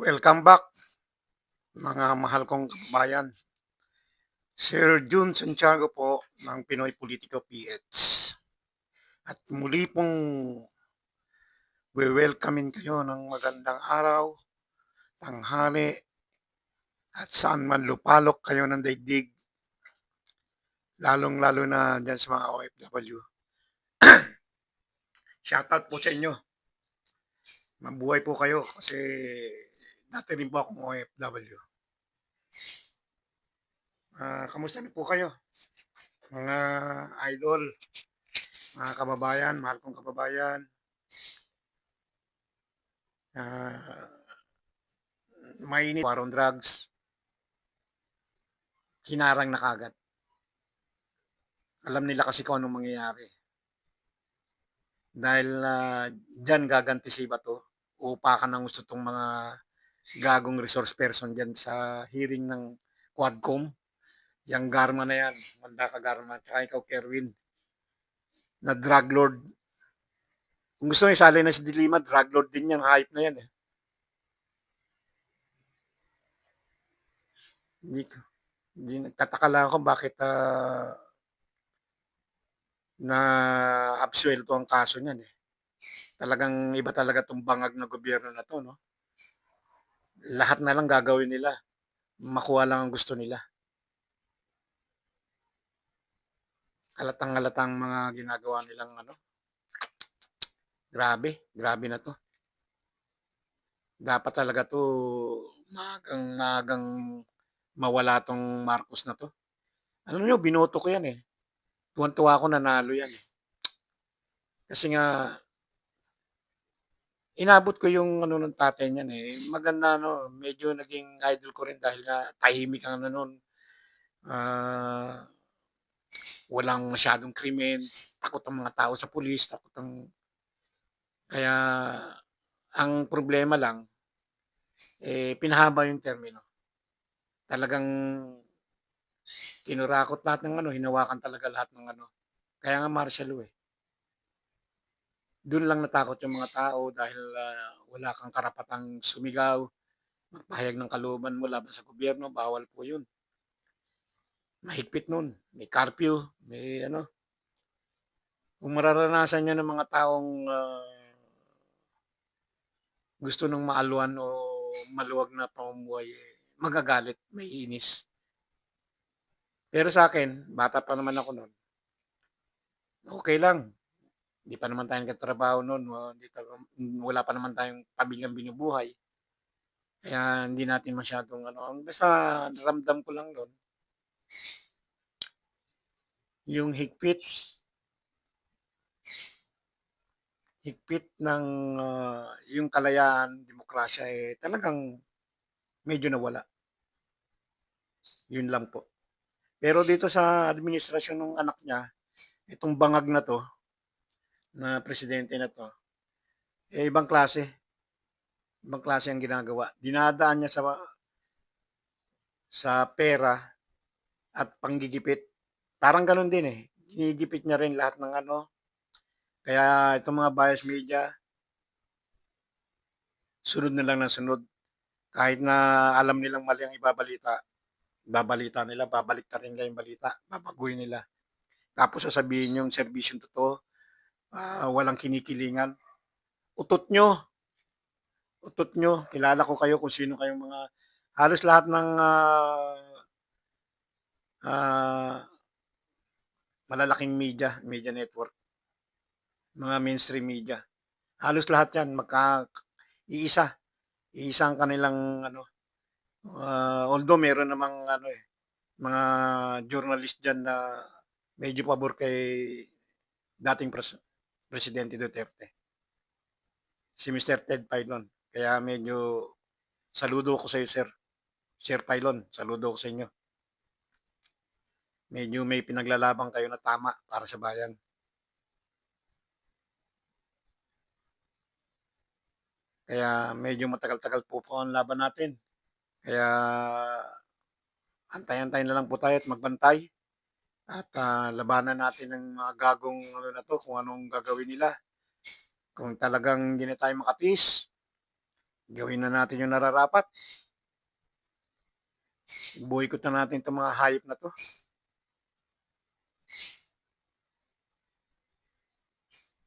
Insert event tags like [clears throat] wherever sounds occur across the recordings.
Welcome back, mga mahal kong kabayan. Sir June Santiago po ng Pinoy Politico PH. At muli pong we-welcomein kayo ng magandang araw, tanghali, at saan man lupalok kayo ng daigdig, lalong-lalo na dyan sa mga OFW. [clears throat] Shoutout po sa inyo. Mabuhay po kayo kasi dati rin po akong OFW. Ah, kamusta na po kayo? Mga idol, mga kababayan, mahal kong kababayan. Ah, mainit war on drugs. Hinarang na kagad. Alam nila kasi kung anong mangyayari. Dahil ah, dyan gaganti si Bato, uupakan ng gusto mga gagong resource person dyan sa hearing ng Quadcom. Yang Garma na yan, manda ka Garma, tsaka ikaw Kerwin, na drug lord. Kung gusto nyo isali na si Dilima, drug lord din yan, hype na yan eh. Hindi, ko- hindi nagtataka lang ako bakit ah, na absuelto ang kaso niyan eh. Talagang iba talaga tong bangag na gobyerno na to, no? Lahat na lang gagawin nila. Makuha lang ang gusto nila. Halatang halatang mga ginagawa nilang ano. Grabe, grabe na to. Dapat talaga to magang magang mawala tong Marcos na to. Alam niyo, binoto ko yan eh. Tuwan-tuwa ako nanalo yan eh. Kasi nga, inabot ko yung ano ng tatay niyan eh. Maganda no, medyo naging idol ko rin dahil nga tahimik ang ano nun. Ah, walang masyadong krimen, takot ang mga tao sa pulis, takot ang... Kaya, ang problema lang, eh, pinahaba yung termino. Talagang kinurakot lahat ng ano, hinawakan talaga lahat ng ano. Kaya nga martial law eh. Doon lang natakot yung mga tao dahil ah, wala kang karapatang sumigaw, magpahayag ng kalooban mo laban sa gobyerno, bawal po yun. Mahigpit nun. May curfew, may ano. Kung mararanasan nyo ng mga taong ah, gusto nung maalwan o maluwag na pamumuhay, eh, magagalit, may inis. Pero sa akin, bata pa naman ako noon. Okay lang. Hindi pa naman tayong katrabaho noon. Hindi wala pa naman tayong pamilyang binubuhay. Kaya hindi natin masyadong ano. Ang basta naramdam ko lang noon, yung higpit, higpit ng ah, yung kalayaan, demokrasya, eh talagang medyo nawala. Yun lang po. Pero dito sa administrasyon ng anak niya, itong bangag na to, na presidente na to, eh, ibang klase. Ibang klase ang ginagawa. Dinadaan niya sa sa pera at panggigipit. Parang ganun din eh. Ginigipit niya rin lahat ng ano. Kaya itong mga bias media, sunod na lang ng sunod. Kahit na alam nilang mali ang ibabalita, babalita nila, babalik rin nila yung balita, babaguhin nila. Tapos sasabihin yung serbisyong totoo, ah, walang kinikilingan. Utot nyo. Utot nyo. Kilala ko kayo kung sino kayong mga, halos lahat ng ah, ah, malalaking media, media network, mga mainstream media. Halos lahat yan, magka, iisa. Iisa ang kanilang, ano, ah, although meron namang, ano eh, mga journalist dyan na medyo pabor kay dating pres- Presidente Duterte. Si Mr. Ted Pailon. Kaya medyo saludo ko sa iyo, sir. Sir Pailon, saludo ko sa inyo. Medyo may pinaglalaban kayo na tama para sa bayan. Kaya medyo matagal-tagal po po ang laban natin. Kaya antay-antay na lang po tayo at magbantay. At ah, labanan natin ng mga gagong ano na to, kung anong gagawin nila. Kung talagang hindi na tayo makapis, Gawin na natin yung nararapat. Boycott na natin itong mga hayop na to.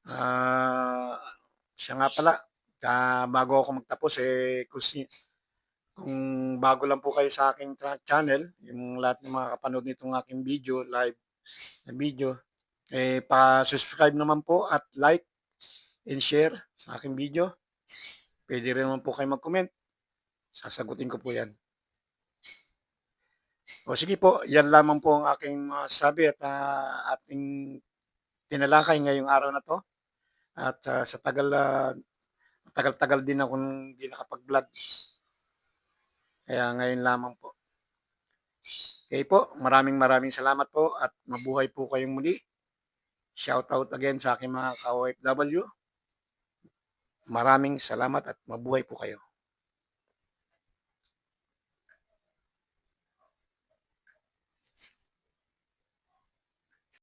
Ah, siya nga pala, ka bago ako magtapos eh kung, si, kung bago lang po kayo sa aking channel, yung lahat ng mga kapanood nitong aking video, live na video, eh pa-subscribe naman po at like and share sa aking video. Pwede rin naman po kayo mag-comment. Sasagutin ko po yan. O sige po, yan lamang po ang aking sabi at ah, ating tinalakay ngayong araw na to. At ah, sa tagal, ah, tagal-tagal din ako hindi nakapag-vlog. Kaya ngayon lamang po. Okay po, maraming maraming salamat po at mabuhay po kayong muli. Shout out again sa aking mga ka-OFW. Maraming salamat at mabuhay po kayo.